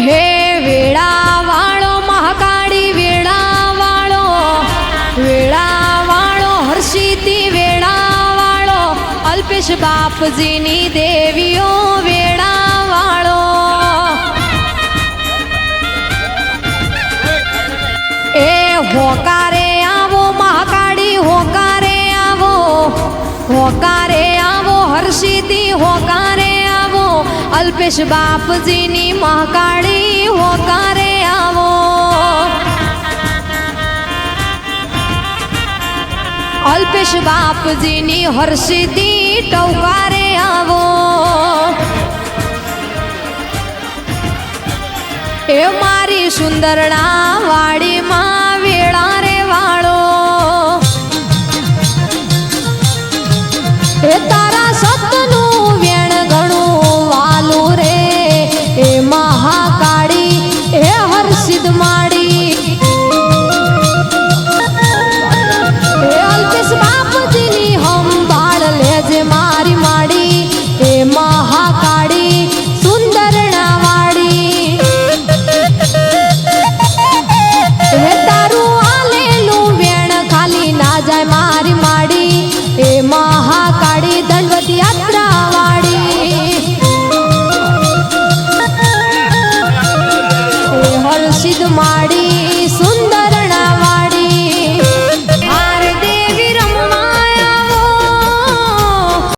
હે વેળા વાળો મહાકાળી વેળા વાળો વેળા વાળો હર્ષિતી વેળા વાળો અલ્પેશ બાપજીની દેવીઓ વેળા વાળો એ હોકારે આવો, મહાકાળી હોકારે આવો હોકારે અલ્પેશ બાપજીની મહાકાળી હોકારે આવો. અલ્પેશ બાપજીની હર્ષિતી ટૌકારે આવો. એ મારી સુંદરણા વાડીમાં વેળા રે વાળો. એ હર્ષિદ માડી